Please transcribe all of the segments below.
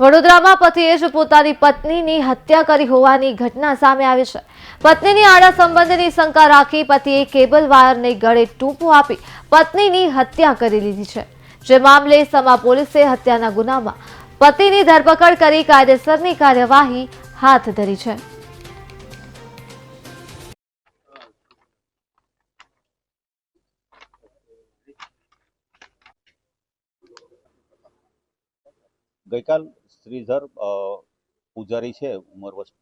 વડોદરામાં પતિએ જ પોતાની પત્નીની હત્યા કરી હોવાની ઘટના સામે આવી છે. પત્નીની આડા સંબંધની શંકા રાખી પતિએ કેબલ વાયરને ગળે ટૂંપો આપી પત્નીની હત્યા કરી લીધી છે. જે મામલે સમા પોલીસે હત્યાના ગુનામાં પતિની ધરપકડ કરી કાયદેસરની કાર્યવાહી હાથ ધરી છે. ગઈકાલ શ્રીધર પૂજારી છે ઉંમર વર્ષ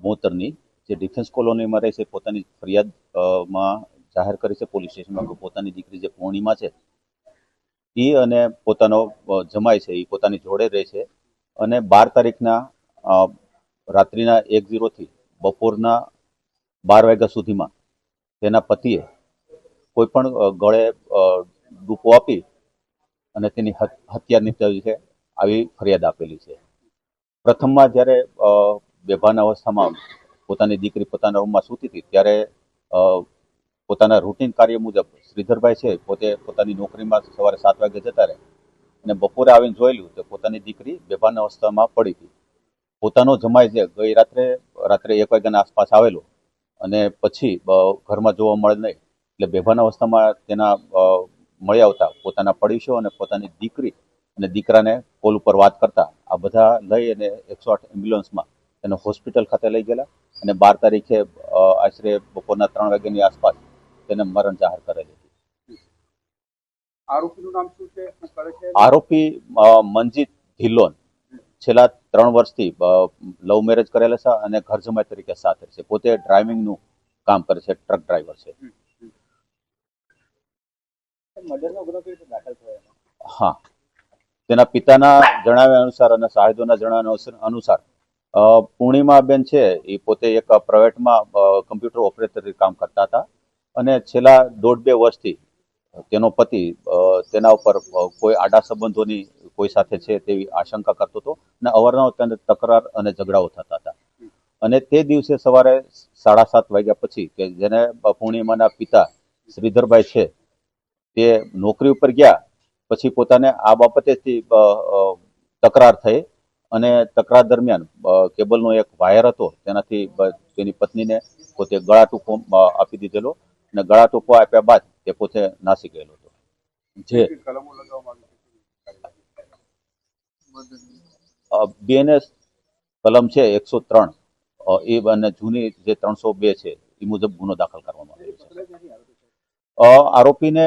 મોતરની જે ડિફેન્સ કોલોનીમાં રહે છે, પોતાની ફરિયાદમાં જાહેર કરી છે પોલીસ સ્ટેશનમાં કે પોતાની દીકરી જે પૂર્ણિમા છે, એ અને પોતાનો જમાય છે, એ પોતાની જોડે રહે છે અને બાર તારીખના રાત્રિના એક ઝીરોથી બપોરના બાર વાગ્યા સુધીમાં તેના પતિએ કોઈ પણ ગળે ડૂપો આપી અને તેની હત- હત્યા નિપજાવી છે. આવી ફરિયાદ આપેલી છે. પ્રથમમાં જ્યારે બેભાન અવસ્થામાં પોતાની દીકરી પોતાના રૂમમાં સૂતી હતી, ત્યારે પોતાના રૂટીન કાર્ય મુજબ શ્રીધરભાઈ છે પોતે પોતાની નોકરીમાં સવારે સાત વાગે જતા રહે અને બપોરે આવીને જોયેલું તો પોતાની દીકરી બેભાન અવસ્થામાં પડી હતી. પોતાનો જમાઈ છે ગઈ રાત્રે રાત્રે એક વાગ્યાના આસપાસ આવેલો અને પછી ઘરમાં જોવા મળે નહીં એટલે બેભાન અવસ્થામાં તેના મળી આવતા પોતાના પડોશીઓ અને પોતાની દીકરી અને દીકરાને કોલ ઉપર વાત કરતા આ બધા લઈ અને એકસો આઠ એમ્બ્યુલન્સમાં તેને હોસ્પિટલ ખાતે લઈ ગયેલા અને બાર તારીખે આશરે બપોરના ત્રણ વાગ્યાની આસપાસ તેને મરણ જાહેર કરેલી હતી. આરોપી મનજીત ધિલ્લોન છેલ્લા ત્રણ વર્ષથી લવ મેરેજ કરેલા છે અને ઘર જમાઈ તરીકે સાથે છે. પોતે ડ્રાઇવિંગનું કામ કરે છે ટ્રક ડ્રાઈવર છે. એનો? હા. તેના પિતાના જણાવ્યા અનુસાર અને સાહેદોના જણાવ્યા અનુસાર- પૂર્ણિમાબેન છે, એ પોતે એક પ્રાઇવેટમાં કમ્પ્યુટર ઓપરેટર તરીકે કામ કરતા હતા. અને છેલ્લા દોઢ બે વર્ષથી તેનો પતિ તેના ઉપર કોઈ આડા સંબંધોની કોઈ સાથે છે તેવી આશંકા કરતો હતો અને અવારનવાર તેને તકરાર અને ઝઘડાઓ થતા હતા. અને તે દિવસે સવારે સાડા સાત વાગ્યા પછી કે જેને પૂર્ણિમાના પિતા શ્રીધરભાઈ છે, તે નોકરી ઉપર ગયા પછી પોતાને આ બાબતેથી તકરાર થઈ અને તકરાર દરમિયાન કેબલનો એક વાયર હતો તેનાથી તેની પત્નીને પોતે ગળા ટૂંકો આપી દીધેલો અને ગળા ટૂંકો આપ્યા બાદ તે પોતે નાસી ગયેલો હતો. જે બીએનએસ કલમ છે? એકસો ત્રણ. એ અને જૂની જે ત્રણસો બે છે એ મુજબ ગુનો દાખલ કરવામાં આવ્યો. આરોપીને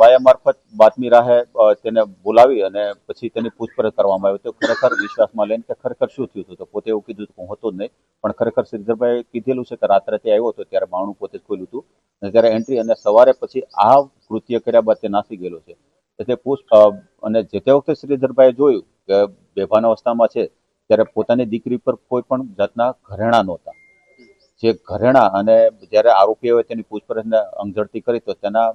વાયા મારફત બાતમી રાહે તેને બોલાવી અને પછી તેની પૂછપરછ કરવામાં આવી. તો ખરેખર વિશ્વાસમાં લઈને કે ખરેખર શું થયું હતું? તો પોતે એવું કીધું હું હતો જ નહીં, પણ ખરેખર શ્રીધરભાઈ કીધેલું છે કે રાત્રે તે આવ્યો હતો, ત્યારે બાણું પોતે જ ખોલ્યું હતું. અને ત્યારે એન્ટ્રી અને સવારે પછી આ કૃત્ય કર્યા બાદ તે નાસી ગયેલો છે. એટલે પૂછ અને જે તે વખતે શ્રીધરભાઈએ જોયું કે બેભાન અવસ્થામાં છે, ત્યારે પોતાની દીકરી પર કોઈ પણ જાતના ઘરેણા નહોતા. જે ઘરેણા અને જ્યારે આરોપીઓએ તેની પૂછપરછને અંગઝડતી કરી તો તેના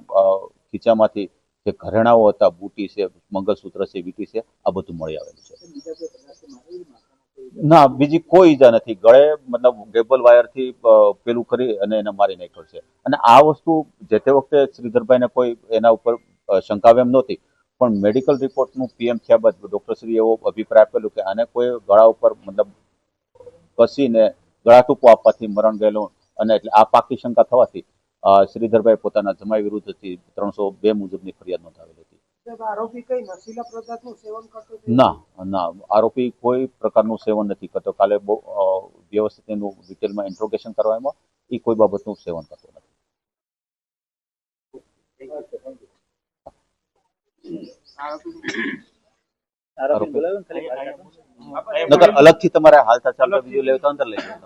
ખીચામાંથી જે ઘરેણાઓ હતા, બુટી છે મંગલસૂત્ર છે, વીટી છે, આ બધું મળી આવેલું છે. ના, બીજી કોઈ ઈજા નથી. ગળે મતલબ ગેબલ વાયરથી પેલું કરી અને એને મારી નાખ્યો છે. અને આ વસ્તુ જે તે વખતે શ્રીધરભાઈને કોઈ એના ઉપર શંકાવે શંકા એમ નહોતી. પણ મેડિકલ રિપોર્ટનું પીએમ થયા બાદ ડૉક્ટરશ્રીએ એવો અભિપ્રાય આપેલું કે આને કોઈ ગળા ઉપર મતલબ કસીને ગળા ટૂંકો આપવાથી મરણ ગયેલું અને એટલે આ પાકી શંકા થવાથી શ્રીધરભાઈ પોતાના જમાઈ વિરુદ્ધથી ત્રણસો બે મુજબની ફરિયાદ નોંધાવેલી હતી. સાહેબ, આરોપી કઈ નશીલા પદાર્થનું સેવન કરતો હતો? ના ના આરોપી કોઈ પ્રકારનું સેવન નથી કરતો. કાલે બહુ વ્યવસ્થિત એનું ડિટેલમાં ઇન્ટ્રોગેશન કરવામાં એ કોઈ બાબતનું સેવન કરતો નથી. આરોપી બોલાવ્યો ને ખાલી? નકર અલગથી તમારે હાલતા ચાલતા બીજું લેવું તો અંદર લઈ તમે.